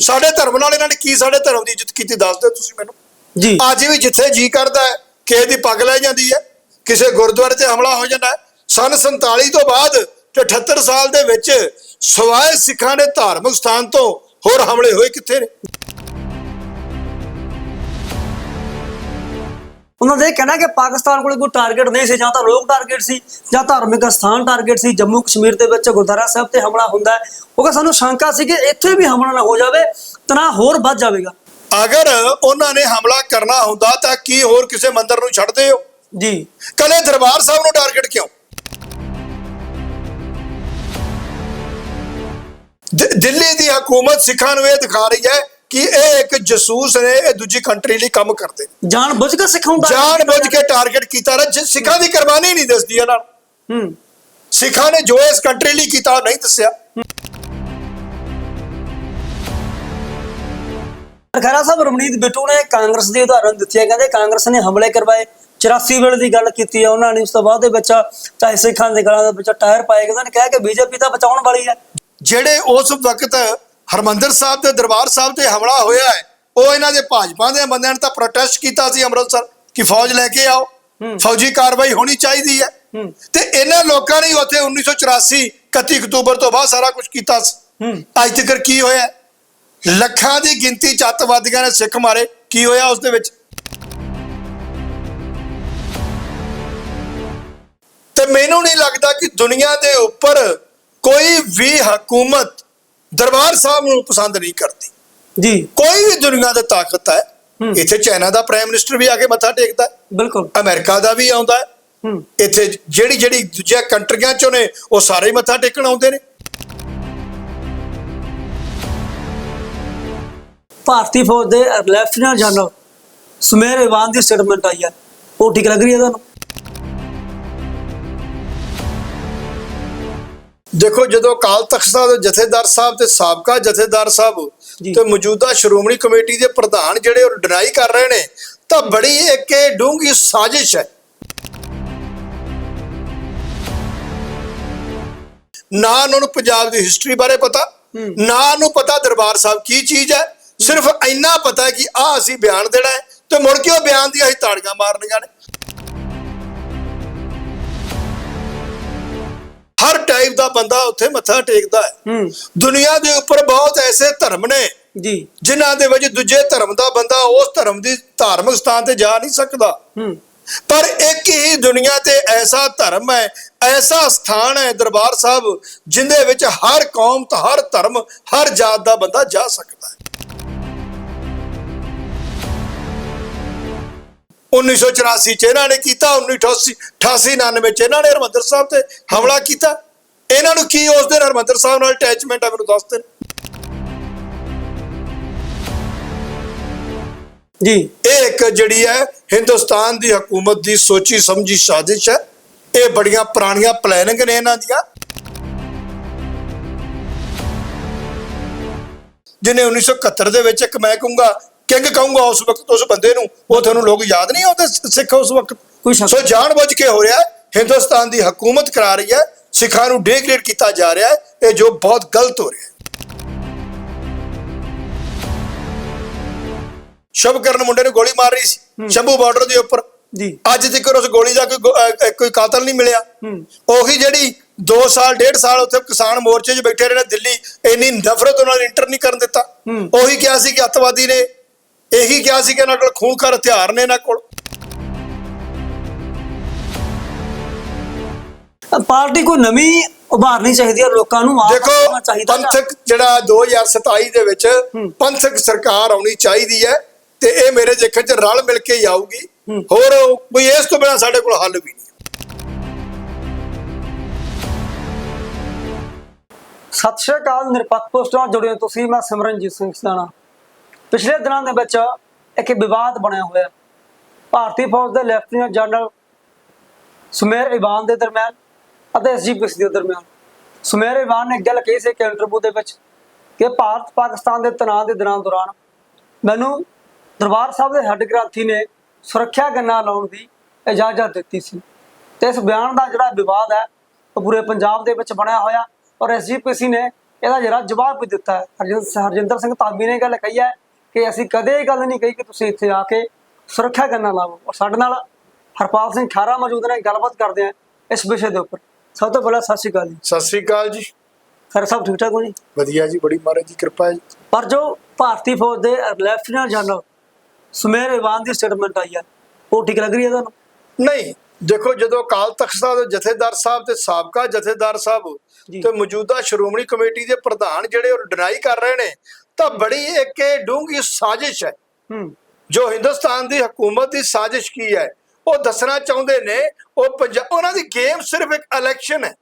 ਸਾਡੇ ਧਰਮ ਨਾਲ ਇਹਨਾਂ ਨੇ ਕੀ ਸਾਡੇ ਧਰਮ ਦੀ ਇੱਜ਼ਤ ਕੀਤੀ ਦੱਸ ਦਿਓ ਤੁਸੀਂ ਮੈਨੂੰ। ਜੀ। ਅੱਜ ਵੀ ਜਿੱਥੇ ਜੀ ਕਰਦਾ ਹੈ ਕਿਸੇ ਦੀ ਪੱਗ ਲੈ ਜਾਂਦੀ ਹੈ ਕਿਸੇ ਗੁਰਦੁਆਰੇ ਤੇ ਹਮਲਾ ਹੋ ਜਾਂਦਾ ਹੈ ਸਨ 47 ਤੋਂ ਬਾਅਦ ਤੇ 78 ਸਾਲ ਦੇ ਵਿੱਚ ਸਵਾਏ ਸਿੱਖਾਂ ਦੇ ਧਾਰਮਿਕ ਸਥਾਨ ਤੋਂ ਹੋਰ ਹਮਲੇ ਹੋਏ ਕਿੱਥੇ ਨੇ? ਉਹਨਾਂ ਦਾ ਕਹਿਣਾ ਕਿ ਪਾਕਿਸਤਾਨ ਕੋਲ ਕੋਈ ਟਾਰਗੇਟ ਨਹੀਂ ਸੀ ਜਾਂ ਤਾਂ ਲੋਕ ਟਾਰਗੇਟ ਸੀ ਜਾਂ ਧਾਰਮਿਕ ਸਥਾਨ ਟਾਰਗੇਟ ਸੀ। ਜੰਮੂ ਕਸ਼ਮੀਰ ਦੇ ਵਿੱਚ ਗੁਰਦੁਆਰਾ ਸਾਹਿਬ ਤੇ ਹਮਲਾ ਹੁੰਦਾ ਉਹ ਕਹਿੰਦਾ ਸਾਨੂੰ ਸ਼ੰਕਾ ਸੀ ਕਿ ਇੱਥੇ ਵੀ ਹਮਲਾ ਨਾ ਹੋ ਜਾਵੇ ਤਣਾਅ ਹੋਰ ਵੱਧ ਜਾਵੇਗਾ। ਅਗਰ ਉਹਨਾਂ ਨੇ ਹਮਲਾ ਕਰਨਾ ਹੁੰਦਾ ਤਾਂ ਕੀ ਹੋਰ ਕਿਸੇ ਮੰਦਰ ਨੂੰ ਛੱਡਦੇ ਹੋ? ਜੀ। ਕਲੇ ਦਰਬਾਰ ਸਾਹਿਬ ਨੂੰ ਟਾਰਗੇਟ ਕਿਉਂ? ਦਿੱਲੀ ਦੀ ਹਕੂਮਤ ਸਿੱਖਾਂ ਨੂੰ ਇਹ ਦਿਖਾ ਰਹੀ ਹੈ ਕਿ ਇਹ ਇੱਕ ਜਸੂਸ ਨੇ ਇਹ ਦੂਜੀ ਕੰਟਰੀ ਲਈ ਕੰਮ ਕਰਦੇ। ਜਾਣ ਬੁੱਝ ਕੇ ਸਿੱਖਾਂ ਦਾ ਜਾਣ ਬੁੱਝ ਕੇ ਟਾਰਗੇਟ ਕੀਤਾ ਰਿਹਾ ਜਿਸ ਸਿੱਖਾਂ ਦੀ ਕੁਰਬਾਨੀ ਨਹੀਂ ਦੱਸਦੀ ਇਹਨਾਂ ਨੂੰ। ਹੂੰ। ਸਿੱਖਾਂ ਨੇ ਜੋ ਇਸ ਕੰਟਰੀ ਲਈ ਕੀਤਾ ਨਹੀਂ ਦੱਸਿਆ। ਖੈਰਾ ਸਾਹਿਬ ਰਮਨੀਤ ਬਿੱਟੂ ਨੇ ਕਾਂਗਰਸ ਦੀ ਉਦਾਹਰਨ ਦਿੱਤੀ ਹੈ। ਕਹਿੰਦੇ ਕਾਂਗਰਸ ਨੇ ਹਮਲੇ ਕਰਵਾਏ 84 ਵੇਲੇ ਦੀ ਗੱਲ ਕੀਤੀ ਹੈ। ਉਹਨਾਂ ਨੇ ਉਸ ਤੋਂ ਬਾਅਦ ਦੇ ਵਿੱਚ ਚਾਹੇ ਸਿੱਖਾਂ ਦੇ ਗਲਾਂ ਦੇ ਵਿੱਚ ਟਾਇਰ ਪਾਏ ਉਹਨਾਂ ਨੇ। ਕਿਹਾ ਕਿ ਬੀਜੇਪੀ ਤਾਂ ਬਚਾਉਣ ਵਾਲੀ ਹੈ। ਜਿਹੜੇ ਉਸ ਵਕਤ ਹਰਮੰਦਰ ਸਾਹਿਬ ਤੇ ਦਰਬਾਰ ਸਾਹਿਬ ਤੇ ਹਮਲਾ ਹੋਇਆ ਹੈ। ਉਹ ਇਹਨਾਂ ਦੇ ਭਾਜਪਾ ਦੇ ਬੰਦਿਆਂ ਨੇ ਤਾਂ ਪ੍ਰੋਟੈਸਟ ਕੀਤਾ ਸੀ ਅੰਮ੍ਰਿਤਸਰ ਕਿ ਫੌਜ ਲੈ ਕੇ ਆਓ। ਫੌਜੀ ਕਾਰਵਾਈ ਹੋਣੀ ਚਾਹੀਦੀ ਹੈ। ਤੇ ਇਹਨਾਂ ਲੋਕਾਂ ਨੇ ਉੱਥੇ 1984 31 ਅਕਤੂਬਰ ਤੋਂ ਬਾਅਦ ਸਾਰਾ ਕੁਝ ਕੀਤਾ ਸੀ। ਅੱਜ ਤੱਕ ਕੀ ਹੋਇਆ ਲੱਖਾਂ ਦੀ ਗਿਣਤੀ ਚ ਅੱਤਵਾਦੀਆਂ ਨੇ ਸਿੱਖ ਮਾਰੇ। ਕੀ ਹੋਇਆ ਉਸ ਦੇ ਵਿੱਚ? ਤੇ ਮੈਨੂੰ ਨਹੀਂ ਲੱਗਦਾ ਕਿ ਦੁਨੀਆ ਦੇ ਉੱਪਰ ਕੋਈ ਵੀ ਹਕੂਮਤ ਦਰਬਾਰ ਸਾਹਿਬ ਨੂੰ ਪਸੰਦ ਨਹੀਂ ਕਰਦੀ। ਜੀ। ਕੋਈ ਵੀ ਦੁਨੀਆ ਦਾ ਤਾਕਤ ਹੈ। ਇੱਥੇ ਚਾਈਨਾ ਦਾ ਪ੍ਰਾਈਮ ਮਿਨਿਸਟਰ ਵੀ ਆ ਕੇ ਮੱਥਾ ਟੇਕਦਾ ਬਿਲਕੁਲ। ਅਮਰੀਕਾ ਦਾ ਵੀ ਆਉਂਦਾ ਇੱਥੇ ਜਿਹੜੀ ਜਿਹੜੀ ਦੂਜੀਆਂ ਕੰਟਰੀਆਂ ਚੋਂ ਨੇ ਉਹ ਸਾਰੇ ਹੀ ਮੱਥਾ ਟੇਕਣ ਆਉਂਦੇ ਨੇ। ਭਾਰਤੀ ਫੌਜ ਦੇ ਲੈਫਟੀਨੈਂਟ ਜਨਰਲ ਸੁਮੇਰ ਇਵਾਨ ਦੀ ਸਟੇਟਮੈਂਟ ਆਈ ਹੈ। ਉਹ ਠੀਕ ਲੱਗ ਰਹੀ ਹੈ ਤੁਹਾਨੂੰ? ਦੇਖੋ ਜਦੋਂ ਅਕਾਲ ਤਖਤ ਸਾਹਿਬ ਦੇ ਜਥੇਦਾਰ ਸਾਹਿਬ ਤੇ ਸਾਬਕਾ ਜਥੇਦਾਰ ਸਾਹਿਬ। ਤੇ ਮੌਜੂਦਾ ਸ਼੍ਰੋਮਣੀ ਕਮੇਟੀ ਦੇ ਪ੍ਰਧਾਨ ਜਿਹੜੇ ਉਹ ਡਿਨਾਈ ਕਰ ਰਹੇ ਨੇ ਤਾਂ ਬੜੀ ਇੱਕ ਡੂੰਘੀ ਸਾਜ਼ਿਸ਼ ਹੈ ਨਾ ਉਹਨਾਂ ਨੂੰ ਪੰਜਾਬ ਦੀ ਹਿਸਟਰੀ ਬਾਰੇ ਪਤਾ। ਨਾ ਨੂੰ ਪਤਾ ਦਰਬਾਰ ਸਾਹਿਬ ਕੀ ਚੀਜ਼ ਹੈ ਸਿਰਫ ਇੰਨਾ ਪਤਾ ਕਿ ਆ ਅਸੀਂ ਬਿਆਨ ਦੇਣਾ ਹੈ ਤੇ ਮੁੜ ਕੇ ਉਹ ਬਿਆਨ ਦੀਆਂ ਅਸੀਂ ਤਾੜੀਆਂ ਮਾਰਨੀਆਂ ਨੇ ਹਰ ਟਾਈਪ ਦਾ ਬੰਦਾ ਉੱਥੇ ਮੱਥਾ ਟੇਕਦਾ ਹੈ। ਦੁਨੀਆ ਦੇ ਉੱਪਰ ਬਹੁਤ ਐਸੇ ਧਰਮ ਨੇ ਜੀ। ਜਿਨ੍ਹਾਂ ਦੇ ਵਿੱਚ ਦੂਜੇ ਧਰਮ ਦਾ ਬੰਦਾ ਉਸ ਧਰਮ ਦੀ ਧਾਰਮਿਕ ਸਥਾਨ ਤੇ ਜਾ ਨਹੀਂ ਸਕਦਾ। ਪਰ ਇੱਕ ਹੀ ਦੁਨੀਆ ਤੇ ਐਸਾ ਧਰਮ ਹੈ ਐਸਾ ਸਥਾਨ ਹੈ ਦਰਬਾਰ ਸਾਹਿਬ ਜਿੰਦੇ ਵਿੱਚ ਹਰ ਕੌਮ ਤੇ ਹਰ ਧਰਮ ਹਰ ਜਾਤ ਦਾ ਬੰਦਾ ਜਾ ਸਕਦਾ ਹੈ। 1984 ਚ ਇਹਨਾਂ ਨੇ ਕੀਤਾ 1988 88 99 ਚ ਇਹਨਾਂ ਨੇ ਹਰਮੰਦਰ ਸਾਹਿਬ ਤੇ ਹਮਲਾ ਕੀਤਾ। ਇਹਨਾਂ ਨੂੰ ਕੀ ਉਸ ਦਿਨ ਹਰਮੰਦਰ ਸਾਹਿਬ ਨਾਲ ਅਟੈਚਮੈਂਟ ਹੈ ਮੈਨੂੰ ਦੱਸ ਦੇਣ ਜੀ। ਇਹ ਇੱਕ ਜਿਹੜੀ ਹੈ ਹਿੰਦੁਸਤਾਨ ਦੀ ਹਕੂਮਤ ਦੀ ਸੋਚੀ ਸਮਝੀ ਸਾਜ਼ਿਸ਼ ਹੈ। ਇਹ ਬੜੀਆਂ ਪੁਰਾਣੀਆਂ ਪਲੈਨਿੰਗ ਨੇ ਇਹਨਾਂ ਦੀਆਂ। ਜਿਹਨੇ 1971 ਦੇ ਵਿੱਚ ਇੱਕ ਮੈਂ ਕਹੂੰਗਾ ਕਿੰਗ ਕਹੂੰਗਾ ਉਸ ਵਕਤ ਉਸ ਬੰਦੇ ਨੂੰ? ਉਹ ਤੁਹਾਨੂੰ ਲੋਕ ਯਾਦ ਨਹੀਂ ਆਉਂਦੇ ਸਿੱਖ ਉਸ ਵਕਤ? ਕੋਈ ਸ਼ੱਕ ਸੋ ਜਾਣਬੁੱਝ ਕੇ ਹੋ ਰਿਹਾ ਹਿੰਦੁਸਤਾਨ ਦੀ ਹਕੂਮਤ ਕਰਾ ਰਹੀ ਹੈ ਸਿੱਖਾਂ ਨੂੰ ਡਿਗਰੇਡ ਕੀਤਾ ਜਾ ਰਿਹਾ ਹੈ ਇਹ ਜੋ ਬਹੁਤ ਗਲਤ ਹੋ ਰਿਹਾ ਹੈ। ਸ਼ਬਕਰਨ ਮੁੰਡੇ ਨੂੰ ਗੋਲੀ ਮਾਰ ਰਹੀ ਸੀ ਸ਼ੰਭੂ ਬਾਰਡਰ ਦੇ ਉੱਪਰ। ਜੀ। ਅੱਜ ਤੱਕ ਉਸ ਗੋਲੀ ਦਾ ਕੋਈ ਕੋਈ ਕਾਤਲ ਨਹੀਂ ਮਿਲਿਆ। ਉਹੀ ਜਿਹੜੀ 2 ਸਾਲ 1.5 ਸਾਲ ਉੱਥੇ ਕਿਸਾਨ ਮੋਰਚੇ 'ਚ ਬੈਠੇ ਰਹੇ ਨੇ ਦਿੱਲੀ ਇੰਨੀ ਨਫ਼ਰਤ ਉਹਨਾਂ ਨੇ ਇੰਟਰ ਨਹੀਂ ਕਰਨ ਦਿੱਤਾ। ਉਹੀ ਕਿਹਾ ਸੀ ਕਿ ਅੱਤਵਾਦੀ ਨੇ ਇਹੀ ਕਿਹਾ ਸੀ ਕਿ ਇਹਨਾਂ ਕੋਲ ਖੂਨਖਾਰ ਹਥਿਆਰ ਨੇ ਇਹਨਾਂ ਕੋਲ। ਪਾਰਟੀ ਕੋਈ ਨਵੀਂ ਉਭਾਰਨੀ ਚਾਹੀਦੀ ਹੈ ਲੋਕਾਂ ਨੂੰ ਆਪ ਦੇਖੋ ਪੰਥਕ ਜਿਹੜਾ 2027 ਦੇ ਵਿੱਚ। ਪੰਥਕ ਸਰਕਾਰ ਆਉਣੀ ਚਾਹੀਦੀ ਹੈ ਤੇ ਇਹ ਮੇਰੇ ਦੇਖਣ 'ਚ ਰਲ ਮਿਲ ਕੇ ਹੀ ਆਊਗੀ। ਹੋਰ ਕੋਈ ਇਸ ਤੋਂ ਬਿਨਾਂ ਸਾਡੇ ਕੋਲ ਹੱਲ ਵੀ ਨਹੀਂ। ਸਤਿ ਸ਼੍ਰੀ ਅਕਾਲ ਨਿਰਪੱਖ ਪੋਸਟ ਨਾਲ ਜੁੜੇ ਤੁਸੀਂ ਮੈਂ ਸਿਮਰਨਜੀਤ ਸਿੰਘ ਸਦਾਣਾ ਪਿਛਲੇ ਦਿਨਾਂ ਦੇ ਵਿੱਚ ਇੱਕ ਵਿਵਾਦ ਬਣਿਆ ਹੋਇਆ ਭਾਰਤੀ ਫੌਜ ਦੇ ਲੈਫਟੀਨੈਂਟ ਜਨਰਲ ਸੁਮੇਰ ਇਵਾਨ ਦੇ ਦਰਮਿਆਨ ਅਤੇ ਐਸਜੀਪੀਸੀ ਦੇ ਦਰਮਿਆਨ। ਸੁਮੇਰ ਇਵਾਨ ਨੇ ਇੱਕ ਗੱਲ ਕਹੀ ਸੀ ਕਿ ਇੰਟਰਵਿਊ ਦੇ ਵਿੱਚ ਕਿ ਭਾਰਤ ਪਾਕਿਸਤਾਨ ਦੇ ਤਣਾਅ ਦੇ ਦਿਨਾਂ ਦੌਰਾਨ ਮੈਨੂੰ ਦਰਬਾਰ ਸਾਹਿਬ ਦੇ ਹੈੱਡ ਗ੍ਰੰਥੀ ਨੇ ਸੁਰੱਖਿਆ ਗੰਨਾ ਲਾਉਣ ਦੀ ਇਜਾਜ਼ਤ ਦਿੱਤੀ ਸੀ। ਤੇ ਇਸ ਬਿਆਨ ਦਾ ਜਿਹੜਾ ਵਿਵਾਦ ਹੈ, ਉਹ ਪੂਰੇ ਪੰਜਾਬ ਦੇ ਵਿੱਚ ਬਣਿਆ ਹੋਇਆ ਔਰ ਐਸਜੀਪੀਸੀ ਨੇ ਇਹਦਾ ਜਿਹੜਾ ਜਵਾਬ ਵੀ ਦਿੱਤਾ ਹੈ। ਹਰਜਿੰਦਰ ਹਰਜਿੰਦਰ ਸਿੰਘ ਧਾਮੀ ਨੇ ਗੱਲ ਕਹੀ ਹੈ ਕਿ ਅਸੀਂ ਕਦੇ ਇਹ ਗੱਲ ਨਹੀਂ ਕਹੀ ਕਿ ਤੁਸੀਂ ਇੱਥੇ ਆ ਕੇ ਸੁਰੱਖਿਆ ਕਰਨਾ ਲਾਵੋ ਔਰ ਸਾਡੇ ਨਾਲ ਹਰਪਾਲ ਸਿੰਘ ਖਾਰਾ ਮੌਜੂਦ ਨੇ ਗੱਲਬਾਤ ਕਰਦੇ ਆ ਇਸ ਵਿਸ਼ੇ ਦੇ ਉੱਪਰ। ਸਭ ਤੋਂ ਪਹਿਲਾਂ ਸਤਿ ਸ਼੍ਰੀ ਅਕਾਲ ਜੀ। ਸਤਿ ਸ੍ਰੀ ਅਕਾਲ ਜੀ। ਖੈਰ ਸਭ ਠੀਕ ਠਾਕ ਹੋ ਜੀ? ਵਧੀਆ ਜੀ ਬੜੀ ਮਹਾਰਾਜ ਦੀ ਕਿਰਪਾ ਹੈ ਪਰ ਜੋ ਭਾਰਤੀ ਫੌਜ ਦੇ ਲੈਫਟੀਨੈਂਟ ਜਨਰਲ ਸੁਮੇਰ ਇਵਾਨ ਦੀ ਸਟੇਟਮੈਂਟ ਆਈ ਹੈ ਉਹ ਠੀਕ ਲੱਗ ਰਹੀ ਹੈ ਤੁਹਾਨੂੰ? ਨਹੀਂ ਦੇਖੋ ਜਦੋਂ ਅਕਾਲ ਤਖਤ ਸਾਹਿਬ ਦੇ ਜਥੇਦਾਰ ਸਾਹਿਬ ਤੇ ਸਾਬਕਾ ਜਥੇਦਾਰ ਸਾਹਿਬ। ਤੇ ਮੌਜੂਦਾ ਸ਼੍ਰੋਮਣੀ ਕਮੇਟੀ ਦੇ ਪ੍ਰਧਾਨ ਜਿਹੜੇ ਉਹ ਡਿਨਾਈ ਕਰ ਰਹੇ ਨੇ ਤਾਂ ਬੜੀ ਇੱਕ ਇਹ ਡੂੰਘੀ ਸਾਜ਼ਿਸ਼ ਹੈ। ਜੋ ਹਿੰਦੁਸਤਾਨ ਦੀ ਹਕੂਮਤ ਦੀ ਸਾਜ਼ਿਸ਼ ਕੀ ਹੈ ਉਹ ਦੱਸਣਾ ਚਾਹੁੰਦੇ ਨੇ ਉਹ ਉਹਨਾਂ ਦੀ ਗੇਮ ਸਿਰਫ ਇੱਕ ਇਲੈਕਸ਼ਨ ਹੈ।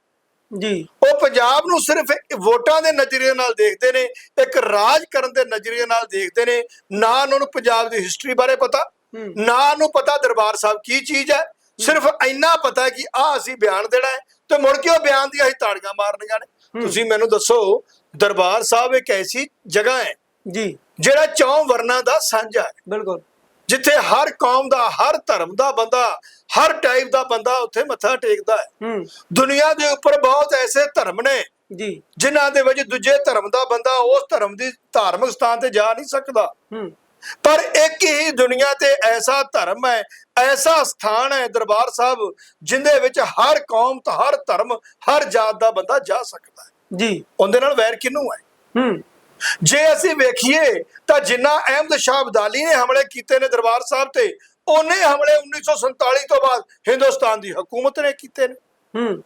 ਜੀ। ਉਹ ਪੰਜਾਬ ਨੂੰ ਸਿਰਫ ਵੋਟਾਂ ਦੇ ਨਜ਼ਰੀਏ ਨਾਲ ਦੇਖਦੇ ਨੇ ਇੱਕ ਰਾਜ ਕਰਨ ਦੇ ਨਜ਼ਰੀਏ ਨਾਲ ਦੇਖਦੇ ਨੇ ਨਾ ਉਹਨਾਂ ਨੂੰ ਪੰਜਾਬ ਦੀ ਹਿਸਟਰੀ ਬਾਰੇ ਪਤਾ। ਨਾ ਨੂੰ ਪਤਾ ਦਰਬਾਰ ਸਾਹਿਬ ਕੀ ਚੀਜ਼ ਹੈ ਸਿਰਫ ਇੰਨਾ ਪਤਾ ਕਿ ਆ ਅਸੀਂ ਬਿਆਨ ਦੇਣਾ ਹੈ ਤੇ ਮੁੜ ਕੇ ਉਹ ਬਿਆਨ ਦੀ ਅਸੀਂ ਤਾੜੀਆਂ ਮਾਰਨੀਆਂ ਨੇ। ਤੁਸੀਂ ਮੈਨੂੰ ਦੱਸੋ ਦਰਬਾਰ ਸਾਹਿਬ ਇੱਕ ਐਸੀ ਜਗ੍ਹਾ ਹੈ ਜੀ। ਜਿਹੜਾ ਚੌਂ ਵਰਨਾਂ ਦਾ ਸਾਂਝਾ ਹੈ। ਬਿਲਕੁਲ। ਜਿੱਥੇ ਹਰ ਕੌਮ ਦਾ ਹਰ ਧਰਮ ਦਾ ਬੰਦਾ ਹਰ ਟਾਈਪ ਦਾ ਬੰਦਾ ਉੱਥੇ ਮੱਥਾ ਟੇਕਦਾ ਹੈ। ਦੁਨੀਆ ਦੇ ਉੱਪਰ ਬਹੁਤ ਐਸੇ ਧਰਮ ਨੇ ਜੀ। ਜਿਨ੍ਹਾਂ ਦੇ ਵਿੱਚ ਦੂਜੇ ਧਰਮ ਦਾ ਬੰਦਾ ਉਸ ਧਰਮ ਦੀ ਧਾਰਮਿਕ ਸਥਾਨ ਤੇ ਜਾ ਨਹੀਂ ਸਕਦਾ। ਪਰ ਇੱਕ ਹੀ ਦੁਨੀਆ ਤੇ ਐਸਾ ਧਰਮ ਹੈ ਐਸਾ ਸਥਾਨ ਹੈ ਦਰਬਾਰ ਸਾਹਿਬ ਜਿੰਦੇ ਵਿੱਚ ਹਰ ਕੌਮ ਤੇ ਹਰ ਧਰਮ ਹਰ ਜਾਤ ਦਾ ਬੰਦਾ ਜਾ ਸਕਦਾ ਹੈ। ਜੀ। ਉਹਦੇ ਨਾਲ ਵੈਰ ਕਿਹਨੂੰ ਹੈ? ਹੂੰ। ਜੇ ਅਸੀਂ ਵੇਖੀਏ ਤਾਂ ਜਿੰਨਾ ਅਹਿਮਦ ਸ਼ਾਹ ਅਬਦਾਲੀ ਨੇ ਹਮਲੇ ਕੀਤੇ ਨੇ ਦਰਬਾਰ ਸਾਹਿਬ ਤੇ ਉਹਨੇ ਹਮਲੇ 1947 ਤੋਂ ਬਾਅਦ ਹਿੰਦੁਸਤਾਨ ਦੀ ਹਕੂਮਤ ਨੇ ਕੀਤੇ ਨੇ। ਹੂੰ।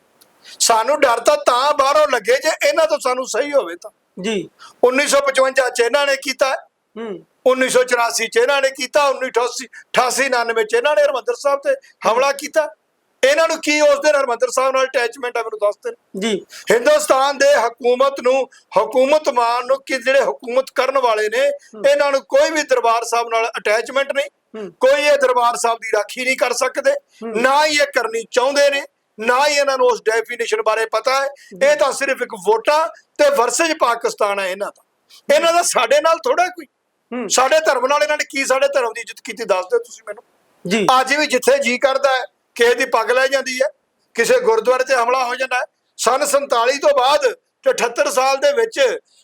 ਸਾਨੂੰ ਡਰ ਤਾਂ ਤਾਂ ਬਾਹਰੋਂ ਲੱਗੇ ਜੇ ਇਹਨਾਂ ਤੋਂ ਸਾਨੂੰ ਸਹੀ ਹੋਵੇ ਤਾਂ। ਜੀ। 1955 ਚ ਇਹਨਾਂ ਨੇ ਕੀਤਾ। ਹੂੰ। 1984 ਚ ਇਹਨਾਂ ਨੇ ਕੀਤਾ। 1988 88 99 ਚ ਇਹਨਾਂ ਨੇ ਹਰਮੰਦਰ ਸਾਹਿਬ ਤੇ ਹਮਲਾ ਕੀਤਾ। ਇਹਨਾਂ ਨੂੰ ਕੀ ਉਸ ਦਿਨ ਹਰਮੰਦਰ ਸਾਹਿਬ ਨਾਲ ਅਟੈਚਮੈਂਟ ਹੈ ਮੈਨੂੰ ਦੱਸ ਦੇਣ ਜੀ। ਹਿੰਦੁਸਤਾਨ ਦੇ ਹਕੂਮਤ ਨੂੰ ਹਕੂਮਤ ਮਾਨ ਨੂੰ ਕਿ ਜਿਹੜੇ ਹਕੂਮਤ ਕਰਨ ਵਾਲੇ ਨੇ ਇਹਨਾਂ ਨੂੰ ਕੋਈ ਵੀ ਦਰਬਾਰ ਸਾਹਿਬ ਨਾਲ ਅਟੈਚਮੈਂਟ ਨਹੀਂ। ਕੋਈ ਇਹ ਦਰਬਾਰ ਸਾਹਿਬ ਦੀ ਰਾਖੀ ਨਹੀਂ ਕਰ ਸਕਦੇ। ਨਾ ਹੀ ਇਹ ਕਰਨੀ ਚਾਹੁੰਦੇ ਨੇ ਨਾ ਹੀ ਇਹਨਾਂ ਨੂੰ ਉਸ ਡੈਫੀਨੇਸ਼ਨ ਬਾਰੇ ਪਤਾ ਹੈ। ਇਹ ਤਾਂ ਸਿਰਫ ਇੱਕ ਵੋਟਾਂ ਤੇ ਵਰਸਜ ਪਾਕਿਸਤਾਨ ਹੈ ਇਹਨਾਂ ਦਾ। ਇਹਨਾਂ ਦਾ ਸਾਡੇ ਨਾਲ ਥੋੜਾ ਕੋਈ। ਸਾਡੇ ਧਰਮ ਨਾਲ ਇਹਨਾਂ ਨੇ ਕੀ ਸਾਡੇ ਧਰਮ ਦੀ ਇੱਜ਼ਤ ਕੀਤੀ ਦੱਸ ਦਿਓ ਤੁਸੀਂ ਮੈਨੂੰ। ਜੀ। ਅੱਜ ਵੀ ਜਿੱਥੇ ਜੀ ਕਰਦਾ ਹੈ ਕਿਸੇ ਦੀ ਪੱਗ ਲੈ ਜਾਂਦੀ ਹੈ ਕਿਸੇ ਗੁਰਦੁਆਰੇ ਤੇ ਹਮਲਾ ਹੋ ਜਾਂਦਾ ਹੈ। ਸਨ 47 ਤੋਂ ਬਾਅਦ ਤੇ 78 ਸਾਲ ਦੇ ਵਿੱਚ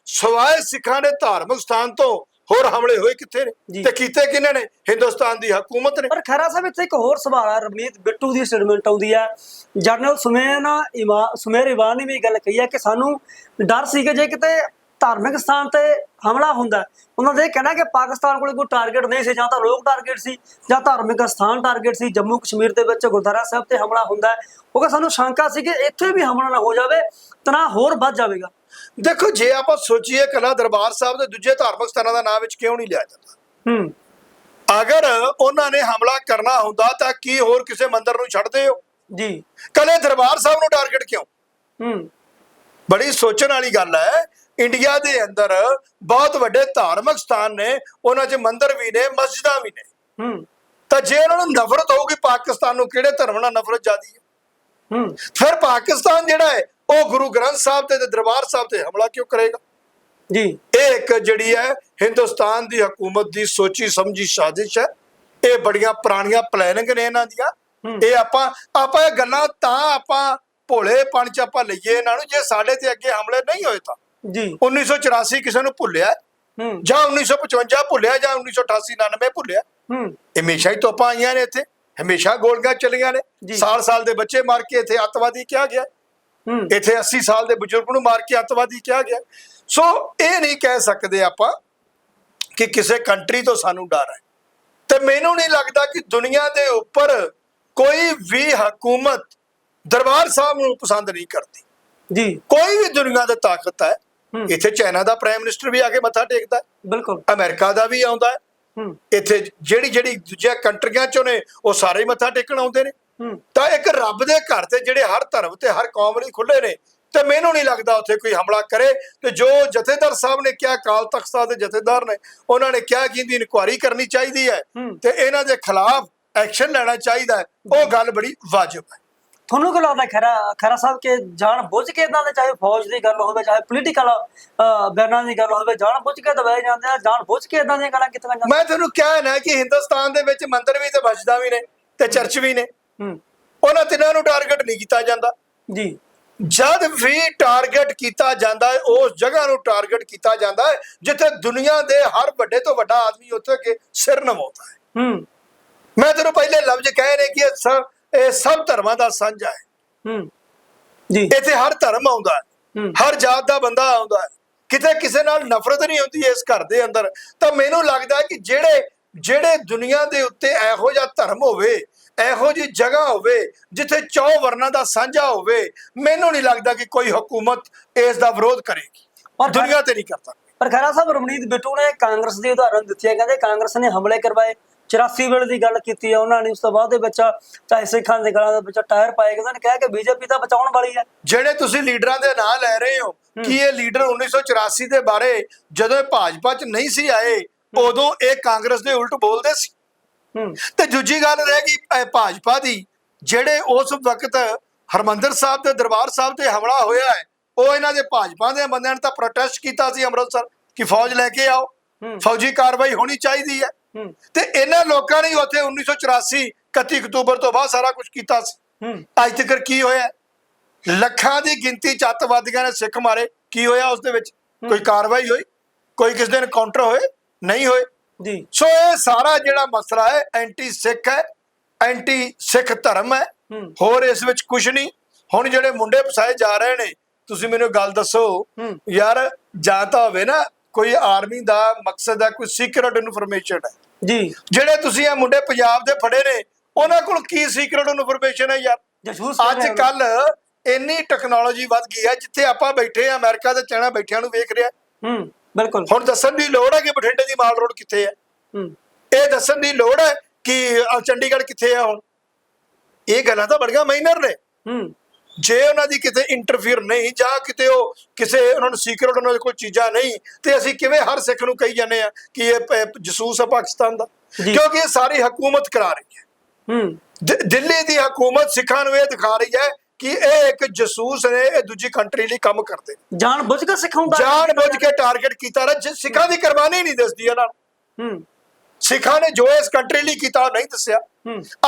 ਸਵਾਏ ਸਿੱਖਾਂ ਦੇ ਧਾਰਮਿਕ ਸਥਾਨ ਤੋਂ ਹੋਰ ਹਮਲੇ ਹੋਏ ਕਿੱਥੇ। ਨੇ? ਤੇ ਕੀਤੇ ਕਿਹਨੇ ਨੇ? ਹਿੰਦੁਸਤਾਨ ਦੀ ਹਕੂਮਤ ਨੇ। ਪਰ ਖੈਰਾ ਸਾਹਿਬ ਇੱਥੇ ਇੱਕ ਹੋਰ ਸਵਾਲ ਹੈ ਰਵਨੀਤ ਬਿੱਟੂ ਦੀ ਸਟੇਟਮੈਂਟ ਆਉਂਦੀ ਹੈ ਜਨਰਲ ਸੁਮੇਨ ਸੁਮੇਰ ਇਵਾਨ ਨੇ ਵੀ ਗੱਲ ਕਹੀ ਹੈ ਕਿ ਸਾਨੂੰ ਡਰ ਸੀ ਕਿ ਜੇ ਕਿਤੇ ਧਾਰਮਿਕ ਸਥਾਨ ਤੇ ਹਮਲਾ ਹੁੰਦਾ ਉਹਨਾਂ ਦੇ ਕਹਿਣਾ ਕਿ ਪਾਕਿਸਤਾਨ ਕੋਲ ਕੋਈ ਟਾਰਗੇਟ ਨਹੀਂ ਸੀ ਜਾਂ ਤਾਂ ਲੋਕ ਟਾਰਗੇਟ ਸੀ ਜਾਂ ਧਾਰਮਿਕ ਸਥਾਨ ਟਾਰਗੇਟ ਸੀ। ਜੰਮੂ ਕਸ਼ਮੀਰ ਦੇ ਵਿੱਚ ਗੁਰਦੁਆਰਾ ਸਾਹਿਬ ਤੇ ਹਮਲਾ ਹੁੰਦਾ ਉਹ ਕਿ ਸਾਨੂੰ ਸ਼ੰਕਾ ਸੀ ਕਿ ਇੱਥੇ ਵੀ ਹਮਲਾ ਨਾ ਹੋ ਜਾਵੇ ਤਣਾਅ ਹੋਰ ਵੱਧ ਜਾਵੇਗਾ। ਦੇਖੋ ਜੇ ਆਪਾਂ ਸੋਚੀਏ ਕਲਾ ਦਰਬਾਰ ਸਾਹਿਬ ਦੇ ਦੂਜੇ ਧਾਰਮਿਕ ਸਥਾਨਾਂ ਦਾ ਨਾਮ ਵਿੱਚ ਕਿਉਂ ਨਹੀਂ ਲਿਆ ਜਾਂਦਾ? ਹੂੰ। ਅਗਰ ਉਹਨਾਂ ਨੇ ਹਮਲਾ ਕਰਨਾ ਹੁੰਦਾ ਤਾਂ ਕੀ ਹੋਰ ਕਿਸੇ ਮੰਦਿਰ ਨੂੰ ਛੱਡਦੇ ਹੋ? ਜੀ। ਕਲੇ ਦਰਬਾਰ ਸਾਹਿਬ ਨੂੰ ਟਾਰਗੇਟ ਕਿਉਂ? ਹੂੰ। ਬੜੀ ਸੋਚਣ ਵਾਲੀ ਗੱਲ ਹੈ। ਇੰਡੀਆ ਦੇ ਅੰਦਰ ਬਹੁਤ ਵੱਡੇ ਧਾਰਮਿਕ ਸਥਾਨ ਨੇ ਉਹਨਾਂ 'ਚ ਮੰਦਿਰ ਵੀ ਨੇ ਮਸਜਿਦਾਂ ਵੀ ਨੇ। ਹੂੰ। ਤਾਂ ਜੇ ਉਹਨਾਂ ਨੂੰ ਨਫ਼ਰਤ ਹੋਊਗੀ ਪਾਕਿਸਤਾਨ ਨੂੰ ਕਿਹੜੇ ਧਰਮ ਨਾਲ ਨਫ਼ਰਤ ਜ਼ਿਆਦੀ ਹੈ? ਹੂੰ। ਫਿਰ ਪਾਕਿਸਤਾਨ ਜਿਹੜਾ ਹੈ ਉਹ ਗੁਰੂ ਗ੍ਰੰਥ ਸਾਹਿਬ ਤੇ ਤੇ ਦਰਬਾਰ ਸਾਹਿਬ ਤੇ ਹਮਲਾ ਕਿਉਂ ਕਰੇਗਾ? ਜੀ। ਇਹ ਇੱਕ ਜਿਹੜੀ ਹੈ ਹਿੰਦੁਸਤਾਨ ਦੀ ਹਕੂਮਤ ਦੀ ਸੋਚੀ ਸਮਝੀ ਸਾਜ਼ਿਸ਼ ਹੈ। ਇਹ ਬੜੀਆਂ ਪੁਰਾਣੀਆਂ ਪਲੈਨਿੰਗ ਨੇ ਇਹਨਾਂ ਦੀਆਂ। ਇਹ ਆਪਾਂ ਆਪਾਂ ਇਹ ਗੱਲਾਂ ਤਾਂ ਆਪਾਂ ਭੋਲੇ ਪਣ ਚ ਆਪਾਂ ਲਈਏ ਇਹਨਾਂ ਨੂੰ ਜੇ ਸਾਡੇ ਤੇ ਅੱਗੇ ਹਮਲੇ ਨਹੀਂ ਹੋਏ ਤਾਂ। ਜੀ। 1984 ਕਿਸੇ ਨੂੰ ਭੁੱਲਿਆ? ਜਾਂ 1955 ਭੁੱਲਿਆ ਜਾਂ 1988 99 ਭੁੱਲਿਆ? ਹਮੇਸ਼ਾ ਹੀ ਤੋਪਾਂ ਆਈਆਂ ਨੇ ਇੱਥੇ। ਹਮੇਸ਼ਾ ਗੋਲੀਆਂ ਚੱਲੀਆਂ ਨੇ। ਸਾਲ ਸਾਲ ਦੇ ਬੱਚੇ ਮਾਰ ਕੇ ਇੱਥੇ ਅੱਤਵਾਦੀ ਕਿਹਾ ਗਿਆ। ਇੱਥੇ 80 ਸਾਲ ਦੇ ਬਜ਼ੁਰਗ ਨੂੰ ਮਾਰ ਕੇ ਅੱਤਵਾਦੀ ਕਿਹਾ ਗਿਆ। ਸੋ ਇਹ ਨਹੀਂ ਕਹਿ ਸਕਦੇ ਆਪਾਂ ਕਿ ਕਿਸੇ ਕੰਟਰੀ ਤੋਂ ਸਾਨੂੰ ਡਰ ਹੈ। ਤੇ ਮੈਨੂੰ ਨਹੀਂ ਲੱਗਦਾ ਕਿ ਦੁਨੀਆ ਦੇ ਉੱਪਰ ਕੋਈ ਵੀ ਹਕੂਮਤ ਦਰਬਾਰ ਸਾਹਿਬ ਨੂੰ ਪਸੰਦ ਨਹੀਂ ਕਰਦੀ। ਜੀ। ਕੋਈ ਵੀ ਦੁਨੀਆ ਦਾ ਤਾਕਤ ਹੂੰ। ਇੱਥੇ ਚਾਈਨਾ ਦਾ ਪ੍ਰਾਈਮ ਮਿਨਿਸਟਰ ਵੀ ਆ ਕੇ ਮੱਥਾ ਟੇਕਦਾ ਬਿਲਕੁਲ। ਅਮਰੀਕਾ ਦਾ ਵੀ ਆਉਂਦਾ ਇੱਥੇ ਜਿਹੜੀ ਜਿਹੜੀ ਦੂਜੀਆਂ ਕੰਟਰੀਆਂ ਚੋਂ ਨੇ ਉਹ ਸਾਰੇ ਹੀ ਮੱਥਾ ਟੇਕਣ ਆਉਂਦੇ ਨੇ। ਤਾਂ ਇੱਕ ਰੱਬ ਦੇ ਘਰ ਤੇ ਜਿਹੜੇ ਹਰ ਧਰਮ ਤੇ ਹਰ ਕੌਮ ਲਈ ਖੁੱਲੇ ਨੇ ਤੇ ਮੈਨੂੰ ਨਹੀਂ ਲੱਗਦਾ ਉੱਥੇ ਕੋਈ ਹਮਲਾ ਕਰੇ। ਤੇ ਜੋ ਜਥੇਦਾਰ ਸਾਹਿਬ ਨੇ ਕਿਹਾ ਕਾਲ ਤਖਤ ਸਾਹਿਬ ਦੇ ਜਥੇਦਾਰ ਨੇ ਉਹਨਾਂ ਨੇ ਕਿਹਾ ਕਿ ਇਹਦੀ ਇਨਕੁਆਇਰੀ ਕਰਨੀ ਚਾਹੀਦੀ ਹੈ। ਤੇ ਇਹਨਾਂ ਦੇ ਖਿਲਾਫ ਐਕਸ਼ਨ ਲੈਣਾ ਚਾਹੀਦਾ ਉਹ ਗੱਲ ਬੜੀ ਵਾਜਬ ਹੈ। ਤੁਹਾਨੂੰ ਕੀ ਲੱਗਦਾ ਖੈਰਾ ਖੈਰਾ ਸਾਹਿਬ ਕਿ ਜਾਣ ਬੁੱਝ ਕੇ ਇਦਾਂ ਦੇ ਚਾਹੇ ਫੌਜ ਦੀ ਗੱਲ ਹੋਵੇ ਚਾਹੇ ਪੋਲੀਟੀਕਲ ਬਿਆਨਾਂ ਦੀ ਗੱਲ ਹੋਵੇ ਜਾਣ ਬੁੱਝ ਕੇ ਦਬਾਏ ਜਾਂਦੇ ਆ ਜਾਣ ਬੁੱਝ ਕੇ ਇਦਾਂ ਦੀਆਂ ਗੱਲਾਂ ਕੀਤੀਆਂ ਜਾਂਦੀਆਂ ਮੈਂ ਤੁਹਾਨੂੰ ਕਿਹਾ ਨਾ ਕਿ ਹਿੰਦੁਸਤਾਨ ਦੇ ਵਿੱਚ ਮੰਦਿਰ ਵੀ ਤੇ ਮਸਜਿਦਾਂ ਵੀ ਨੇ ਤੇ ਚਰਚ ਵੀ ਨੇ। ਹੂੰ। ਉਹਨਾਂ ਤਿੰਨਾਂ ਨੂੰ ਟਾਰਗੇਟ ਨਹੀਂ ਕੀਤਾ ਜਾਂਦਾ। ਜੀ। ਜਦ ਵੀ ਟਾਰਗੇਟ ਕੀਤਾ ਜਾਂਦਾ ਹੈ ਉਸ ਜਗ੍ਹਾ ਨੂੰ ਟਾਰਗੇਟ ਕੀਤਾ ਜਾਂਦਾ ਹੈ ਜਿੱਥੇ ਦੁਨੀਆ ਦੇ ਹਰ ਵੱਡੇ ਤੋਂ ਵੱਡਾ ਆਦਮੀ ਉੱਥੇ ਕੇ ਸਿਰ ਨਵਾਉਂਦਾ ਹੈ। ਹੂੰ। ਮੈਂ ਤੈਨੂੰ ਪਹਿਲੇ ਲਫ਼ਜ਼ ਕਹੇ ਨੇ ਕਿ ਇਹ ਸਭ ਧਰਮਾਂ ਦਾ ਸਾਂਝਾ ਹੈ। ਹੂੰ। ਜੀ। ਇੱਥੇ ਹਰ ਧਰਮ ਆਉਂਦਾ ਹੈ। ਹਰ ਜਾਤ ਦਾ ਬੰਦਾ ਆਉਂਦਾ ਹੈ। ਕਿਤੇ ਕਿਸੇ ਨਾਲ ਨਫ਼ਰਤ ਨਹੀਂ ਹੁੰਦੀ ਇਸ ਘਰ ਦੇ ਅੰਦਰ ਤਾਂ ਮੈਨੂੰ ਲੱਗਦਾ ਕਿ ਜਿਹੜੇ ਜਿਹੜੇ ਦੁਨੀਆ ਦੇ ਉੱਤੇ ਇਹੋ ਜਿਹਾ ਧਰਮ ਹੋਵੇ ਇਹੋ ਜਿਹੀ ਜਗ੍ਹਾ ਹੋਵੇ ਜਿੱਥੇ ਚੌ ਵਰਨਾਂ ਦਾ ਸਾਂਝਾ ਹੋਵੇ ਮੈਨੂੰ ਨਹੀਂ ਲੱਗਦਾ ਕਿ ਕੋਈ ਹਕੂਮਤ ਇਸ ਦਾ ਵਿਰੋਧ ਕਰੇਗੀ। ਪਰ- ਦੁਨੀਆ ਤੇ ਨਹੀਂ ਕਰਦਾ। ਪਰ ਖੈਰਾ ਸਾਹਿਬ ਰਮਨੀਤ ਬਿੱਟੂ ਨੇ ਕਾਂਗਰਸ ਦੀ ਉਦਾਹਰਨ ਦਿੱਤੀ ਹੈ ਕਹਿੰਦੇ ਕਾਂਗਰਸ ਨੇ ਹਮਲੇ ਕਰਵਾਏ। 84 ਵੇਲੇ ਦੀ ਗੱਲ ਕੀਤੀ ਹੈ ਉਹਨਾਂ ਨੇ ਉਸ ਤੋਂ ਬਾਅਦ ਦੇ ਵਿੱਚ ਚਾਹੇ ਸਿੱਖਾਂ ਦੇ ਗਲਾਂ ਦੇ ਵਿੱਚ ਟਾਇਰ ਪਾਏ ਗਏ। ਨੇ ਕਿਹਾ ਕਿ ਬੀਜੇਪੀ ਤਾਂ ਬਚਾਉਣ ਵਾਲੀ ਹੈ ਜਿਹੜੇ ਤੁਸੀਂ ਲੀਡਰਾਂ ਦੇ ਨਾਂ ਲੈ ਰਹੇ ਹੋ ਕਿ ਇਹ ਲੀਡਰ 1984 ਦੇ ਬਾਰੇ ਜਦੋਂ ਇਹ ਭਾਜਪਾ 'ਚ ਨਹੀਂ ਸੀ ਆਏ ਉਦੋਂ ਇਹ ਕਾਂਗਰਸ ਦੇ ਉਲਟ ਬੋਲਦੇ ਸੀ। ਤੇ ਦੂਜੀ ਗੱਲ ਰਹਿ ਗਈ ਭਾਜਪਾ ਦੀ ਜਿਹੜੇ ਉਸ ਵਕਤ ਹਰਮੰਦਰ ਸਾਹਿਬ ਦੇ ਦਰਬਾਰ ਸਾਹਿਬ ਤੇ ਹਮਲਾ ਹੋਇਆ ਹੈ ਉਹ ਇਹਨਾਂ ਦੇ ਭਾਜਪਾ ਦੇ ਬੰਦਿਆਂ ਨੇ ਤਾਂ ਪ੍ਰੋਟੈਸਟ ਕੀਤਾ ਸੀ ਅੰਮ੍ਰਿਤਸਰ ਕਿ ਫੌਜ ਲੈ ਕੇ ਆਓ। ਫੌਜੀ ਕਾਰਵਾਈ ਹੋਣੀ ਚਾਹੀਦੀ ਹੂੰ। ਤੇ ਇਹਨਾਂ ਲੋਕਾਂ ਨੇ ਉੱਥੇ 1984 31 ਅਕਤੂਬਰ ਤੋਂ ਬਾਅਦ ਸਾਰਾ ਕੁਝ ਕੀਤਾ ਸੀ। ਅੱਜ ਤੱਕ ਕੀ ਹੋਇਆ? ਲੱਖਾਂ ਦੀ ਗਿਣਤੀ ਚ ਅੱਤਵਾਦੀਆਂ ਨੇ ਸਿੱਖ ਮਾਰੇ। ਕੀ ਹੋਇਆ ਉਸ ਦੇ ਵਿੱਚ? ਕੋਈ ਕਾਰਵਾਈ ਹੋਈ? ਕੋਈ ਕਿਸ ਦਿਨ ਕਾਊਂਟਰ ਹੋਏ? ਨਹੀਂ ਹੋਏ? ਜੀ। ਸੋ ਇਹ ਸਾਰਾ ਜਿਹੜਾ ਮਸਲਾ ਹੈ ਐਂਟੀ ਸਿੱਖ ਹੈ ਐਂਟੀ ਸਿੱਖ ਧਰਮ ਹੈ। ਹੋਰ ਇਸ ਵਿੱਚ ਕੁਝ ਨਹੀਂ। ਹੁਣ ਜਿਹੜੇ ਮੁੰਡੇ ਫਸਾਏ ਜਾ ਰਹੇ ਨੇ ਤੁਸੀਂ ਮੈਨੂੰ ਗੱਲ ਦੱਸੋ। ਯਾਰ ਜਾਂ ਤਾਂ ਹੋਵੇ ਨਾ ਕੋਈ ਆਰਮੀ ਦਾ ਮਕਸਦ ਹੈ ਕੋਈ ਸੀਕ੍ਰੀਟ ਇਨਫੋਰਮੇਸ਼ਨ ਹੈ। ਜੀ। ਜਿਹੜੇ ਤੁਸੀਂ ਇਹ ਮੁੰਡੇ ਪੰਜਾਬ ਦੇ ਫੜੇ ਨੇ ਉਹਨਾਂ ਕੋਲ ਕੀ ਸੀਕ੍ਰੀਟ ਇਨਫੋਰਮੇਸ਼ਨ ਹੈ ਯਾਰ? ਅੱਜ। ਕੱਲ ਇੰਨੀ ਟੈਕਨੋਲੋਜੀ ਵੱਧ ਗਈ ਹੈ ਜਿੱਥੇ ਆਪਾਂ ਬੈਠੇ ਆ ਅਮਰੀਕਾ ਤੇ ਚਾਈਨਾ ਬੈਠਿਆਂ ਨੂੰ ਵੇਖ ਰਿਹਾ। ਹੂੰ ਬਿਲਕੁਲ। ਹੁਣ ਦੱਸਣ ਦੀ ਲੋੜ ਹੈ ਕਿ ਬਠਿੰਡੇ ਦੀ ਮਾਲ ਰੋਡ ਕਿੱਥੇ ਹੈ? ਹੂੰ। ਇਹ ਦੱਸਣ ਦੀ ਲੋੜ ਹੈ ਕਿ ਚੰਡੀਗੜ੍ਹ ਕਿੱਥੇ ਹੈ ਹੁਣ? ਇਹ ਗੱਲਾਂ ਤਾਂ ਬੜੀਆਂ ਮਾਈਨਰ ਨੇ। ਹੂੰ। ਜੇ ਉਹਨਾਂ ਦੀ ਕਿਤੇ ਇੰਟਰਫੀਅਰ ਨਹੀਂ ਜਾਂ ਕਿਤੇ ਉਹ ਕਿਸੇ ਉਹਨਾਂ ਨੂੰ ਸੀਕ੍ਰੀਟ ਉਹਨਾਂ ਦੇ ਕੋਲ ਚੀਜ਼ਾਂ ਨਹੀਂ ਤੇ ਅਸੀਂ ਕਿਵੇਂ ਹਰ ਸਿੱਖ ਨੂੰ ਕਹੀ ਜਾਂਦੇ ਆ ਕਿ ਇਹ ਜਸੂਸ ਹੈ ਪਾਕਿਸਤਾਨ ਦਾ। ਕਿਉਂਕਿ ਇਹ ਸਾਰੀ ਹਕੂਮਤ ਕਰਾ ਰਹੀ ਹੈ। ਹੂੰ। ਦਿੱਲੀ ਦੀ ਹਕੂਮਤ ਸਿੱਖਾਂ ਨੂੰ ਇਹ ਦਿਖਾ ਰਹੀ ਹੈ ਕਿ ਇਹ ਇੱਕ ਜਸੂਸ ਨੇ ਇਹ ਦੂਜੀ ਕੰਟਰੀ ਲਈ ਕੰਮ ਕਰਦੇ। ਜਾਣ ਬੁੱਝ ਕੇ ਸਿਖਾਉਂਦਾ ਜਾਣ ਬੁੱਝ ਕੇ ਟਾਰਗੇਟ ਕੀਤਾ ਰਿਹਾ ਸਿੱਖਾਂ ਦੀ ਕੁਰਬਾਨੀ ਨਹੀਂ ਦੱਸਦੀ ਇਹਨਾਂ ਨੂੰ। ਹੂੰ। ਸਿੱਖਾਂ ਨੇ ਜੋ ਇਸ ਕੰਟਰੀ ਲਈ ਕੀਤਾ ਨਹੀਂ ਦੱਸਿਆ।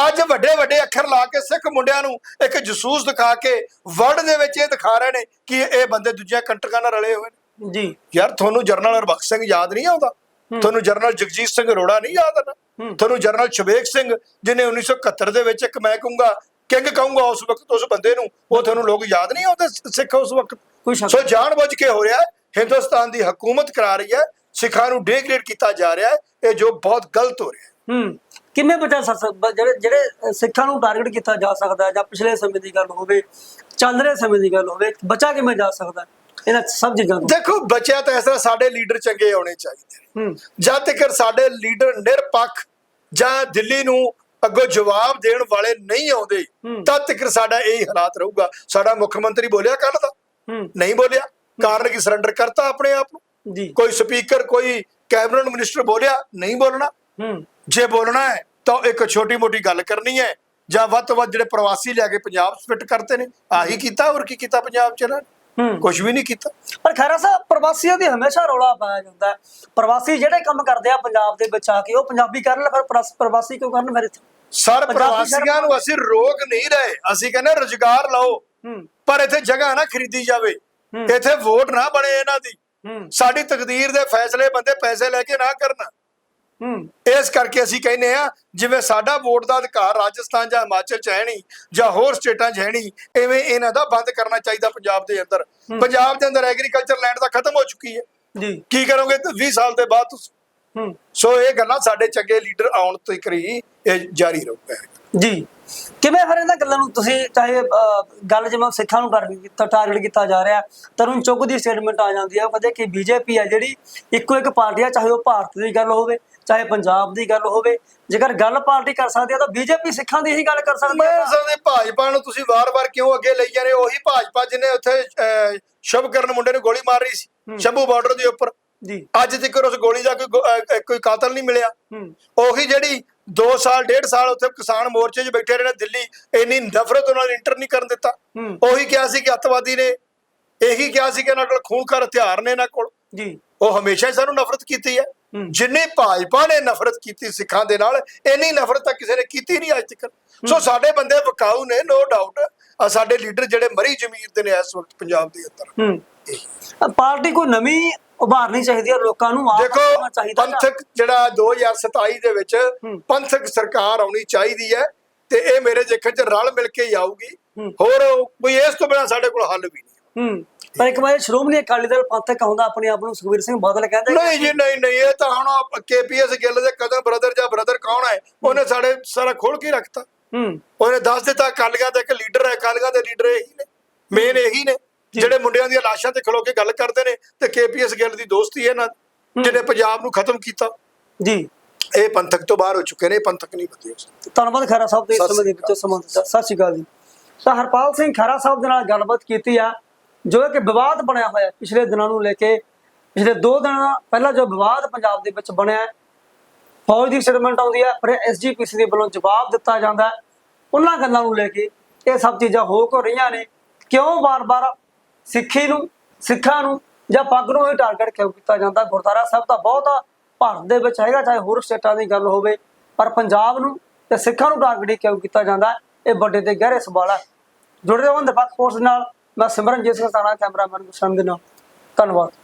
ਅੱਜ ਵੱਡੇ ਵੱਡੇ ਅੱਖਰ ਲਾ ਕੇ ਸਿੱਖ ਮੁੰਡਿਆਂ ਨੂੰ ਇੱਕ ਜਸੂਸ ਦਿਖਾ ਕੇ ਵਰਲਡ ਦੇ ਵਿੱਚ ਇਹ ਦਿਖਾ ਰਹੇ ਨੇ ਕਿ ਇਹ ਬੰਦੇ ਦੂਜੀਆਂ ਕੰਟਰੀਆਂ ਨਾਲ ਰਲੇ ਹੋਏ ਨੇ। ਜੀ। ਯਾਰ ਤੁਹਾਨੂੰ ਜਰਨਲ ਹਰਬਖਸ਼ ਸਿੰਘ ਯਾਦ ਨਹੀਂ ਆਉਂਦਾ? ਤੁਹਾਨੂੰ ਜਰਨਲ ਜਗਜੀਤ ਸਿੰਘ ਅਰੋੜਾ ਨਹੀਂ ਯਾਦ ਆਉਂਦਾ। ਤੁਹਾਨੂੰ ਜਰਨਲ ਸ਼ਬੇਕ ਸਿੰਘ ਜਿਹਨੇ 1971 ਦੇ ਵਿੱਚ ਇੱਕ ਮੈਂ ਕਹੂੰਗਾ ਕਿੰਗ ਕਹੂੰਗਾ ਉਸ ਵਕਤ ਉਸ ਬੰਦੇ ਨੂੰ ਉਹ ਤੁਹਾਨੂੰ ਲੋਕ ਯਾਦ ਨਹੀਂ ਆਉਂਦੇ ਸਿੱਖ ਉਸ ਵਕਤ? ਕੋਈ ਸ਼ੱਕ ਸੋ ਜਾਣਬੁੱਝ ਕੇ ਹੋ ਰਿਹਾ ਹਿੰਦੁਸਤਾਨ ਦੀ ਹਕੂਮਤ ਕਰਾ ਰਹੀ ਹੈ ਸਿੱਖਾਂ ਨੂੰ ਡਿਗਰੇਡ ਕੀਤਾ ਜਾ ਰਿਹਾ ਹੈ ਇਹ ਜੋ ਬਹੁਤ ਗਲਤ ਹੋ ਰਿਹਾ ਹੈ। ਹੂੰ ਕਿਵੇਂ ਬਚਾ ਜਿਹੜੇ ਜਿਹੜੇ ਸਿੱਖਾਂ ਨੂੰ ਟਾਰਗੇਟ ਕੀਤਾ ਜਾ ਸਕਦਾ ਜਾਂ ਪਿਛਲੇ ਸਮੇਂ ਦੀ ਗੱਲ ਹੋਵੇ ਚੱਲ ਰਹੇ ਸਮੇਂ ਦੀ ਗੱਲ ਹੋਵੇ ਬਚਾ ਕਿਵੇਂ ਜਾ ਸਕਦਾ? ਇਹਨਾਂ ਸਭ ਚੀਜ਼ਾਂ ਤੋਂ ਦੇਖੋ ਬਚਿਆ ਤਾਂ ਇਸ ਤਰ੍ਹਾਂ ਸਾਡੇ ਲੀਡਰ ਚੰਗੇ ਹੋਣੇ ਚਾਹੀਦੇ ਹੂੰ। ਜਦ ਤੱਕ ਸਾਡੇ ਲੀਡਰ ਨਿਰਪੱਖ ਜਾਂ ਦਿੱਲੀ ਨੂੰ ਅੱਗੋਂ ਜਵਾਬ ਦੇਣ ਵਾਲੇ ਨਹੀਂ ਆਉਂਦੇ। ਤਦ ਤੱਕ ਸਾਡਾ ਇਹ ਹਾਲਾਤ ਰਹੂਗਾ। ਸਾਡਾ ਮੁੱਖ ਮੰਤਰੀ ਬੋਲਿਆ ਕੱਲ ਦਾ। ਨਹੀਂ ਬੋਲਿਆ। ਕਾਰਨ ਕਿ ਸਰੈਂਡਰ ਕਰਤਾ ਆਪਣੇ ਆਪ ਨੂੰ? ਜੀ। ਕੋਈ ਸਪੀਕਰ ਕੋਈ ਕੈਬਨਿਟ ਮਿਨਿਸਟਰ ਬੋਲਿਆ ਨਹੀਂ ਬੋਲਣਾ। ਹੂੰ। ਜੇ ਬੋਲਣਾ ਹੈ ਤਾਂ ਇੱਕ ਛੋਟੀ ਮੋਟੀ ਗੱਲ ਕਰਨੀ ਹੈ ਜਾਂ ਵੱਧ ਤੋਂ ਵੱਧ ਜਿਹੜੇ ਪ੍ਰਵਾਸੀ ਲਿਆ ਕੇ ਪੰਜਾਬ ਸਪਿਟ ਕਰਤੇ ਨੇ ਆਹੀ ਕੀਤਾ ਹੋਰ ਕੀ ਕੀਤਾ ਪੰਜਾਬ ਚ ਇਹਨਾਂ ਕੁਝ ਵੀ ਨਹੀਂ ਕੀਤਾ। ਪਰ ਖੈਰਾ ਸਾਹਿਬ ਪ੍ਰਵਾਸੀਆਂ ਦੀ ਹਮੇਸ਼ਾ ਰੌਲਾ ਪਾਇਆ ਜਾਂਦਾ ਪ੍ਰਵਾਸੀ ਜਿਹੜੇ ਕੰਮ ਕਰਦੇ ਆ ਪੰਜਾਬ ਦੇ ਵਿੱਚ ਆ ਕੇ ਉਹ ਪੰਜਾਬੀ ਕਰਨ ਫਿਰ ਪ੍ਰਵਾਸੀ ਕਿਉਂ ਕਰਨ ਮੇਰੇ ਸਰ ਪ੍ਰਵਾਸੀਆਂ ਨੂੰ ਅਸੀਂ ਰੋਕ ਨਹੀਂ ਰਹੇ। ਅਸੀਂ ਕਹਿੰਦੇ ਰੁਜ਼ਗਾਰ ਲਓ। ਪਰ ਇੱਥੇ ਜਗ੍ਹਾ ਨਾ ਖਰੀਦੀ ਜਾਵੇ। ਇੱਥੇ ਵੋਟ ਨਾ ਬਣੇ ਇਹਨਾਂ ਦੀ। ਸਾਡੀ ਤਕਦੀਰ ਦੇ ਫੈਸਲੇ ਬੰਦੇ ਪੈਸੇ ਲੈ ਕੇ ਨਾ ਕਰਨ। ਹੂੰ। ਇਸ ਕਰਕੇ ਅਸੀਂ ਕਹਿੰਦੇ ਆ ਜਿਵੇਂ ਸਾਡਾ ਵੋਟ ਦਾ ਅਧਿਕਾਰ ਰਾਜਸਥਾਨ ਜਾਂ ਹਿਮਾਚਲ ਚ ਹੈ ਨਹੀਂ ਜਾਂ ਹੋਰ ਸਟੇਟਾਂ 'ਚ ਹੈ ਨਹੀਂ ਐਵੇਂ ਇਹਨਾਂ ਦਾ ਬੰਦ ਕਰਨਾ ਚਾਹੀਦਾ ਪੰਜਾਬ ਦੇ ਅੰਦਰ। ਪੰਜਾਬ ਦੇ ਅੰਦਰ ਐਗਰੀਕਲਚਰ ਲੈਂਡ ਤਾਂ ਖਤਮ ਹੋ ਚੁੱਕੀ ਹੈ। ਜੀ। ਕੀ ਕਰੋਗੇ ਤੇ 20 ਸਾਲ ਦੇ ਬਾਅਦ ਤੁਸੀਂ? ਹੂੰ। ਸੋ ਇਹ ਗੱਲਾਂ ਸਾਡੇ ਚੰਗੇ ਲੀਡਰ ਆਉਣ ਤੱਕ ਹੀ ਇਹ ਜਾਰੀ ਰਹੂਗਾ। ਜੀ। ਕਿਵੇਂ ਫਿਰ ਇਹਨਾਂ ਗੱਲਾਂ ਨੂੰ ਤੁਸੀਂ ਚਾਹੇ ਗੱਲ ਜਿਵੇਂ ਸਿੱਖਾਂ ਨੂੰ ਕੀਤਾ ਟਾਰਗੇਟ ਕੀਤਾ ਜਾ ਰਿਹਾ ਤਰੁਣ ਚੁੱਗ ਦੀ ਸਟੇਟਮੈਂਟ ਆ ਜਾਂਦੀ ਹੈ ਕਹਿੰਦੇ ਕਿ ਬੀਜੇਪੀ ਹੈ ਜਿਹੜੀ ਇੱਕੋ ਇੱਕ ਪਾਰਟੀ ਆ ਚਾਹੇ ਉਹ ਭਾਰਤ ਦੀ ਗੱਲ ਹੋਵੇ ਚਾਹੇ ਪੰਜਾਬ ਦੀ ਗੱਲ ਹੋਵੇ ਜੇਕਰ ਗੱਲ ਪਾਰਟੀ ਕਰ ਸਕਦੀ ਹੈ ਤਾਂ ਬੀਜੇਪੀ ਸਿੱਖਾਂ ਦੀ ਹੀ ਗੱਲ ਕਰ ਸਕਦੀ ਮੈਂ ਹੈ ਸਮਝਦੇ ਭਾਜਪਾ ਨੂੰ ਤੁਸੀਂ ਵਾਰ-ਵਾਰ ਕਿਉਂ ਅੱਗੇ ਲਈ ਜਾ ਰਹੇ ਹੋ? ਉਹੀ ਭਾਜਪਾ ਜਿਹਨੇ ਉੱਥੇ ਅਹ, ਸ਼ੁਭਕਰਨ ਮੁੰਡੇ ਨੂੰ ਗੋਲੀ ਮਾਰ ਰਹੀ ਸੀ ਸ਼ੰਭੂ ਬਾਰਡਰ ਦੇ ਉੱਪਰ। ਜੀ। ਅੱਜ ਤੱਕ ਉਸ ਗੋਲੀ ਦਾ ਕੋਈ ਕੋਈ ਕਾਤਲ ਨਹੀਂ ਮਿਲਿਆ। ਉਹੀ ਜਿਹੜੀ 2 ਸਾਲ 1.5 ਸਾਲ ਉੱਥੇ ਕਿਸਾਨ ਮੋਰਚੇ 'ਚ ਬੈਠੇ ਰਹੇ ਨੇ ਦਿੱਲੀ। ਇੰਨੀ ਨਫ਼ਰਤ ਉਹਨਾਂ ਨੇ ਇੰਟਰ ਨਹੀਂ ਕਰਨ ਦਿੱਤਾ। ਉਹੀ ਕਿਹਾ ਸੀ ਕਿ ਅੱਤਵਾਦੀ ਨੇ ਇਹੀ ਕਿਹਾ ਸੀ ਕਿ ਇਹਨਾਂ ਕੋਲ ਖੂਨਖਾਰ ਹਥਿਆਰ ਨੇ ਇਹਨਾਂ ਕੋਲ। ਜੀ। ਉਹ ਹਮੇਸ਼ਾ ਹੀ ਸਾਨੂੰ ਨਫ਼ਰਤ ਕੀਤੀ ਹੈ। ਜਿੰਨੀ ਭਾਜਪਾ ਨੇ ਨਫ਼ਰਤ ਕੀਤੀ ਸਿੱਖਾਂ ਦੇ ਨਾਲ ਇੰਨੀ ਨਫ਼ਰਤ ਤਾਂ ਕਿਸੇ ਨੇ ਕੀਤੀ ਨਹੀਂ ਅੱਜ ਤੱਕ। ਸੋ ਸਾਡੇ ਬੰਦੇ ਵਕਾਊ ਨੇ ਨੋ ਡਾਊਟ ਆ ਸਾਡੇ ਲੀਡਰ ਜਿਹੜੇ ਮਰੀ ਜ਼ਮੀਰ ਦੇ ਨੇ ਇਸ ਵਕਤ ਪੰਜਾਬ ਦੇ ਅੰਦਰ। ਪਾਰਟੀ ਕੋਈ ਨਵੀਂ ਉਭਾਰਨੀ ਚਾਹੀਦੀ ਹੈ ਲੋਕਾਂ ਨੂੰ ਆਪ ਦੇਖੋ ਚਾਹੀਦਾ ਪੰਥਕ ਜਿਹੜਾ 2027 ਦੇ ਵਿੱਚ ਹੂੰ। ਪੰਥਕ ਸਰਕਾਰ ਆਉਣੀ ਚਾਹੀਦੀ ਹੈ ਤੇ ਇਹ ਮੇਰੇ ਦੇਖਣ ਚ ਰਲ ਮਿਲ ਕੇ ਹੀ ਆਊਗੀ। ਹੂੰ। ਹੋਰ ਕੋਈ ਇਸ ਤੋਂ ਬਿਨਾਂ ਸਾਡੇ ਕੋਲ ਹੱਲ ਵੀ ਨਹੀਂ। ਹੂੰ। ਪਰ ਇੱਕ ਵਾਰ ਸ਼੍ਰੋਮਣੀ ਅਕਾਲੀ ਦਲ ਪੰਥਕ ਹੁੰਦਾ ਆਪਣੇ ਆਪ ਨੂੰ ਸੁਖਬੀਰ ਸਿੰਘ ਬਾਦਲ ਕਹਿੰਦੇ ਨਹੀਂ ਜੀ ਨਹੀਂ ਨਹੀਂ ਇਹ ਤਾਂ ਹੁਣ ਕੇਪੀਐਸ ਗਿੱਲ ਦੇ ਕਦਮ ਬ੍ਰਦਰ ਜਾਂ ਬ੍ਰਦਰ ਕੌਣ ਹੈ? ਉਹਨੇ ਸਾਡੇ ਸਾਰਾ ਖੋਲ ਕੇ ਰੱਖਤਾ। ਹੂੰ। ਉਹਨੇ ਦੱਸ ਦਿੱਤਾ ਕਾਲੀਆਂ ਦਾ ਇੱਕ ਲੀਡਰ ਹੈ ਕਾਲੀਆਂ ਦੇ ਲੀਡਰ ਇਹੀ ਨੇ। ਮੇਨ ਇਹੀ ਨੇ। ਜਿਹੜੇ ਮੁੰਡਿਆਂ ਦੀਆਂ ਲਾਸ਼ਾਂ ਤੇ ਖਲੋ ਕੇ ਗੱਲ ਕਰਦੇ ਨੇ ਤੇ ਕੇਪੀਐਸ ਗਿੱਲ ਦੀ ਦੋਸਤੀ ਹੈ ਨਾ ਜਿਹਨੇ ਪੰਜਾਬ ਨੂੰ ਖਤਮ ਕੀਤਾ। ਜੀ। ਇਹ ਪੰਥਕ ਤੋਂ ਬਾਹਰ ਹੋ ਚੁੱਕੇ ਨੇ ਪੰਥਕ ਨਹੀਂ ਬਦਲੇ। ਧੰਨਵਾਦ ਖੈਰਾ ਸਾਹਿਬ ਦੇ ਇਸ ਸਮੇਂ ਦੇ ਵਿੱਚ ਸਮਾਂ ਦਿੱਤਾ ਸਤਿ ਸ਼੍ਰੀ ਅਕਾਲ ਜੀ। ਤਾਂ ਹਰਪਾਲ ਸਿੰਘ ਖੈਰਾ ਸਾਹਿਬ ਦੇ ਨਾਲ ਗੱਲਬਾਤ ਕੀਤੀ ਆ ਜੋ ਕਿ ਵਿਵਾਦ ਬਣਿਆ ਹੋਇਆ ਪਿਛਲੇ ਦਿਨਾਂ ਨੂੰ ਲੈ ਕੇ ਪਿਛਲੇ 2 ਦਿਨਾਂ ਪਹਿਲਾਂ ਜੋ ਵਿਵਾਦ ਪੰਜਾਬ ਦੇ ਵਿੱਚ ਬਣਿਆ ਫੌਜ ਦੀ ਸਟੇਟਮੈਂਟ ਆਉਂਦੀ ਹੈ ਪਰ ਐਸਜੀਪੀਸੀ ਦੇ ਵੱਲੋਂ ਜਵਾਬ ਦਿੱਤਾ ਜਾਂਦਾ। ਉਹਨਾਂ ਗੱਲਾਂ ਨੂੰ ਲੈ ਕੇ ਇਹ ਸਭ ਚੀਜ਼ਾਂ ਹੋ ਕਿਉਂ ਰਹੀਆਂ ਨੇ। ਕਿਉਂ ਵਾਰ-ਵਾਰ ਸਿੱਖੀ ਨੂੰ, ਸਿੱਖਾਂ ਨੂੰ ਜਾਂ ਪੱਗ ਨੂੰ ਹੀ ਟਾਰਗੇਟ ਕਿਉਂ ਕੀਤਾ ਜਾਂਦਾ? ਗੁਰਦੁਆਰਾ ਸਾਹਿਬ ਤਾਂ ਬਹੁਤ ਆ, ਭਾਰਤ ਦੇ ਵਿੱਚ ਹੈਗਾ, ਚਾਹੇ ਹੋਰ ਸਟੇਟਾਂ ਦੀ ਗੱਲ ਹੋਵੇ, ਪਰ ਪੰਜਾਬ ਨੂੰ ਤੇ ਸਿੱਖਾਂ ਨੂੰ ਟਾਰਗੇਟ ਕਿਉਂ ਕੀਤਾ ਜਾਂਦਾ? ਇਹ ਵੱਡੇ ਤੇ ਗਹਿਰੇ ਸਵਾਲ ਹੈ ਜੁੜੇ ਰਹੋ ਨਿਰਪੱਖ ਫੋਰਸ ਨਾਲ, ਮੈਂ ਸਿਮਰਨਜੀਤ ਸਿੰਘ ਸਾਣਾ ਕੈਮਰਾਮੈਨ ਗੁਰਸ਼ਰਨ ਦੇ ਨਾਲ। ਧੰਨਵਾਦ।